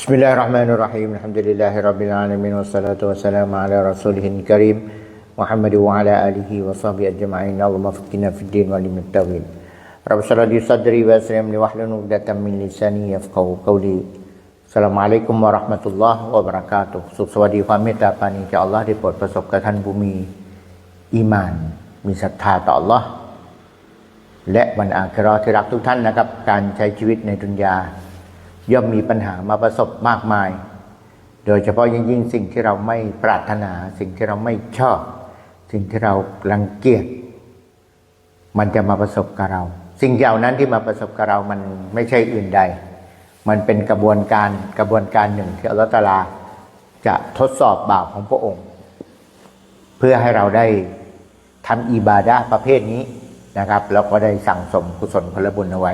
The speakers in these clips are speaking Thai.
بسم الله الرحمن الرحيم الحمد لله رب العالمين والصلاة والسلام على رسوله الكريم محمد وعلى آله وصحبه أجمعين اللهم فقنا في الدين وعلم التأويل رب اشرح لي صدري ويسر لي واحلل عقدة من لساني يفقهوا قولي السلام عليكم ورحمة الله وبركاته สุขสวัสดีความเมตตาปรานีจากอัลลอฮ์ได้โปรดประสบกับท่านผู้มีอีมาน มีศรัทธาต่ออัลลอฮ์และวันอาคิเราะห์ที่รักทุกท่านนะครับ การใช้ชีวิตในดุนยา ย่อมมีปัญหามาประสบมากมาย โดยเฉพาะยิ่งยิ่งสิ่งที่เราไม่ปรารถนา สิ่งที่เราไม่ชอบ สิ่งที่เรารังเกียจมันจะมาประสบกับเรา สิ่งเหล่านั้นที่มาประสบกับเรามันไม่ใช่อื่นใด มันเป็นกระบวนการกระบวนการหนึ่งที่อัลลอฮฺตาลาจะทดสอบบาปของพระองค์ เพื่อให้เราได้ทำอิบาดะประเภทนี้นะครับ แล้วก็ได้สั่งสมกุศลผลบุญเอาไว้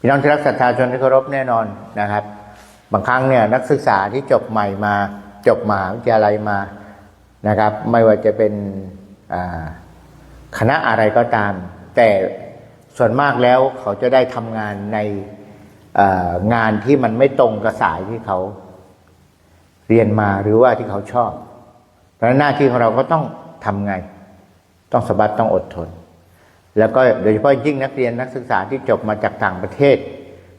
พี่น้องที่รักศรัทธาชนที่เคารพแน่นอนนะครับ บางครั้งเนี่ยนักศึกษาที่จบใหม่มาจบมหาวิทยาลัยมานะครับ ไม่ว่าจะเป็นคณะอะไรก็ตาม แต่ส่วนมากแล้วเขาจะได้ทำงานในงานที่มันไม่ตรงกับสายที่เขาเรียนมาหรือว่าที่เขาชอบเพราะหน้าที่ของเราก็ต้องทำไง ต้องสบัดต้องอดทน แล้วก็โดยเฉพาะยิ่งนักเรียนนักศึกษาที่จบมาจากต่างประเทศ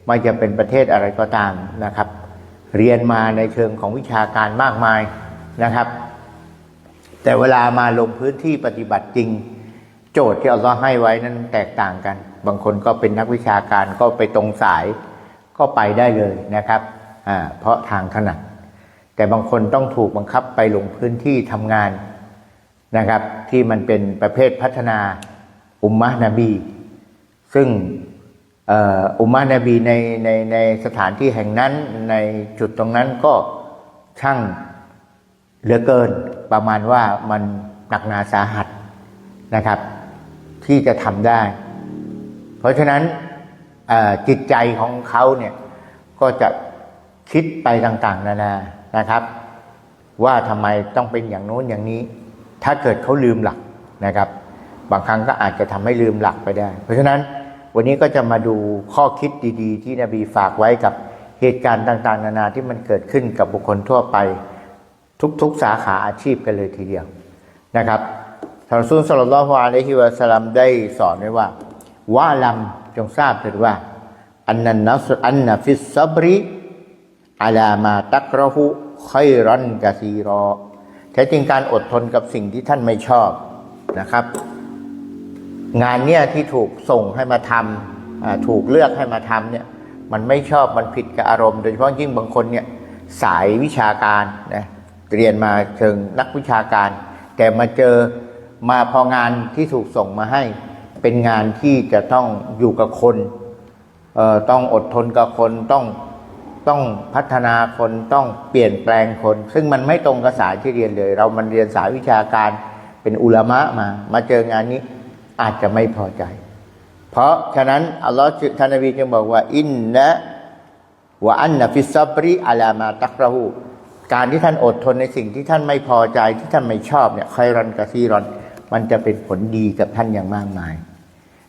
ไม่จะเป็นประเทศอะไรก็ตามนะครับ เรียนมาในเชิงของวิชาการมากมายนะครับ แต่เวลามาลงพื้นที่ปฏิบัติจริง โจทย์ที่อัลลอฮ์ให้ไว้นั้นแตกต่างกัน บางคนก็เป็นนักวิชาการก็ไปตรงสายก็ไปได้เลยนะครับอ่าเพราะทางถนัดแต่บางคนต้องถูกบังคับไปลงพื้นที่ทำงานนะครับ ที่มันเป็นประเภทพัฒนา อุมมะนบี ซึ่งอุมมะนบีในในในสถานที่แห่งนั้นในจุดตรงนั้นก็ช่างเหลือเกินประมาณว่ามันหนักหนาสาหัสนะครับ ที่จะทำได้ เพราะฉะนั้นจิตใจของเขาเนี่ยก็จะคิดไปต่างๆ นานานะครับ ว่าทำไมต้องเป็นอย่างโน้นอย่างนี้ ถ้าเกิดเขาลืมหลักนะครับ บางครั้งก็อาจจะทำให้ลืมหลักไปได้ เพราะฉะนั้นวันนี้ก็จะมาดูข้อคิดดีๆ ที่นบีฝากไว้กับเหตุการณ์ต่างๆ นานาที่มันเกิดขึ้นกับบุคคลทั่วไป ทุกๆสาขาอาชีพกันเลยทีเดียวนะครับท่านซูลสลลัลลอฮุอะลัยฮิวะสลัมได้สอนไว้ว่าว่าลัมจงทราบเถิดว่าอันนันนัสอันนฟิสซับริอาลามาตักรหุคอยรันกะซีรอแท้จริงการอดทนกับสิ่งที่ท่านไม่ชอบนะครับ งานเนี่ยที่ถูกส่งให้มาทำถูกเลือกให้มาทำเนี่ยมันไม่ชอบมันผิดกับอารมณ์ โดยเฉพาะยิ่งบางคนเนี่ยสายวิชาการนะเรียนมาเชิงนักวิชาการ แต่มาเจอมาพองานที่ถูกส่งมาให้ เป็นงานที่จะต้องอยู่กับคนต้องอดทนกับคนต้องต้องพัฒนาคนต้องเปลี่ยนแปลงคน ซึ่งมันไม่ตรงกับสายที่เรียนเลย เรามันเรียนสายวิชาการเป็นอุลมะมา มาเจองานนี้ อาจจะไม่พอใจ เพราะฉะนั้นอัลลอฮ์ท่านนบีจึงบอกว่า อินนะวะอันนะฟิซับริอาลามาตักระหูการที่ท่านอดทนในสิ่งที่ท่านไม่พอใจที่ท่านไม่ชอบเนี่ยคอยรันกะซีรอน มันจะเป็นผลดีกับท่านอย่างมากมาย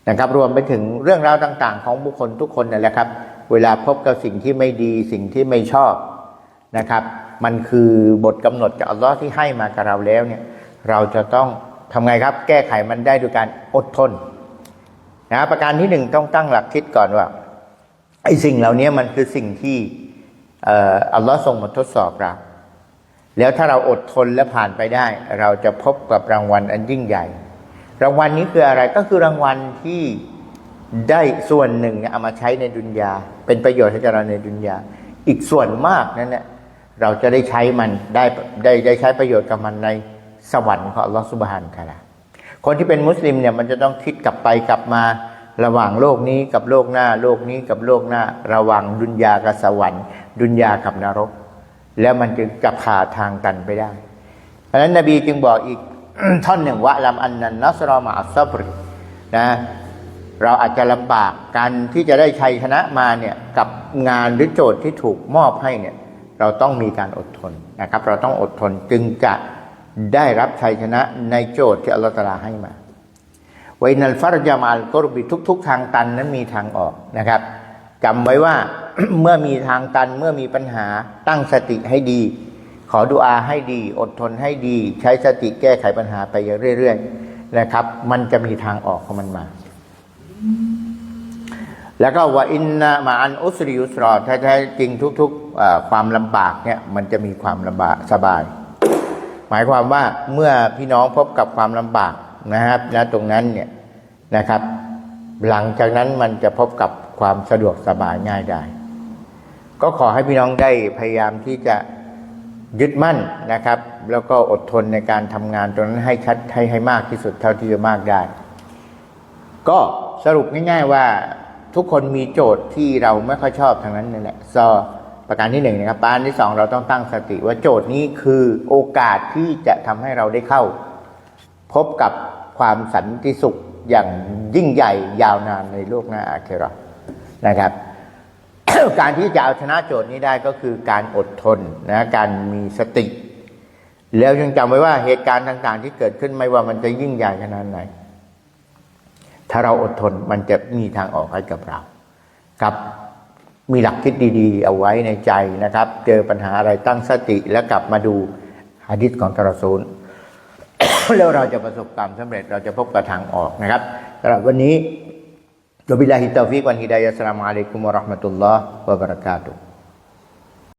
นะครับ รวมไปถึงเรื่องราวต่าง ๆ ของบุคคลทุกคนนั่นแหละครับ เวลาพบกับสิ่งที่ไม่ดีสิ่งที่ไม่ชอบนะครับ มันคือบทกำหนดจากอัลลอฮ์ที่ให้มากับเราแล้วเนี่ย เราจะต้อง ทำไงครับ แก้ไขมันได้ด้วยการอดทนนะประการที่หนึ่งต้องตั้งหลักคิดก่อนว่าไอ้สิ่งเหล่านี้มันคือสิ่งที่เอ่ออัลลอฮ์ส่งมาทดสอบเราแล้วถ้าเราอดทนและผ่านไปได้ เราจะพบกับรางวัลอันยิ่งใหญ่ รางวัลนี้คืออะไรก็คือรางวัลที่ได้ส่วนหนึ่งเนี่ยเอามาใช้ในดุนยา เป็นประโยชน์ให้กับเราในดุนยา อีกส่วนมากนั้นเนี่ยเราจะได้ใช้มันได้ได้ได้ใช้ประโยชน์กับมันใน สวรรค์ของอัลลอฮฺสุบฮานตะอาลาคนที่เป็นมุสลิมเนี่ยมันจะต้องคิดกลับไปกลับมาระหว่างโลกนี้กับโลกหน้า โลกนี้กับโลกหน้า ระหว่างดุนยากับสวรรค์ ดุนยากับนรก แล้วมันจึงจะขาทางกันไปได้เพราะฉะนั้นนบีจึงบอกอีกท่อนหนึ่งว่าลำอันนันนัสรอมาอัสซับรินะเราอาจจะลำบากการที่จะได้ชัยชนะมาเนี่ยกับงานหรือโจทย์ที่ถูกมอบให้เนี่ยเราต้องมีการอดทนนะครับ เราต้องอดทนจึงจะ ได้รับชัยชนะในโจทย์ที่อัลลอฮฺตาลาให้มาไวนัลฟารจามาลกรบิทุก ๆ ทางตันนั้นมีทางออกนะครับจำไว้ว่าเมื่อมีทางตันเมื่อมีปัญหาตั้งสติให้ดี ขอดุอาให้ดี อดทนให้ดี ใช้สติแก้ไขปัญหาไปเรื่อยๆนะครับ มันจะมีทางออกของมันมา แล้วก็ว่าอินนามาอันอุสริยุสรอแท้ๆจริงทุก ๆ ความลำบากเนี่ยมันจะมีความลำบากสบาย หมายความว่าเมื่อพี่น้องพบกับความลำบากนะครับนะตรงนั้นเนี่ยนะครับ หลังจากนั้นมันจะพบกับความสะดวกสบายง่ายได้ ก็ขอให้พี่น้องได้พยายามที่จะยึดมั่นนะครับ แล้วก็อดทนในการทำงานตรงนั้นให้ชัดให้ให้มากที่สุดเท่าที่จะมากได้ ก็สรุปง่าย ๆว่าทุกคนมีโจทย์ที่เราไม่ค่อยชอบทางนั้นนั่นแหละซอ ประการที่หนึ่งนะครับประการที่สองเราต้องตั้งสติว่าโจทย์นี้คือโอกาสที่จะทำให้เราได้เข้า พบกับความสันติสุขอย่างยิ่งใหญ่ยาวนานในโลกหน้าอาเครานะครับ การที่จะเอาชนะโจทย์นี้ได้ก็คือการอดทนนะการมีสติ แล้วยังจำไว้ว่าเหตุการณ์ต่าง ๆ ที่เกิดขึ้นไม่ว่ามันจะยิ่งใหญ่ขนาดไหน ถ้าเราอดทนมันจะมีทางออกให้กับเราครับ มีหลักคิดดีๆ เอาไว้ในใจนะครับ เจอปัญหาอะไรตั้งสติแล้วกลับมาดูฮะดิษของตรสูลแล้วเราจะประสบความสำเร็จเราจะพบกระทางออกนะครับสำหรับวันนี้ดบิลาฮิตตฟิกวันฮิดายะสลามอะลัยกุมวะราะห์มะตุลลอฮ์วะบะเราะกาตุฮ์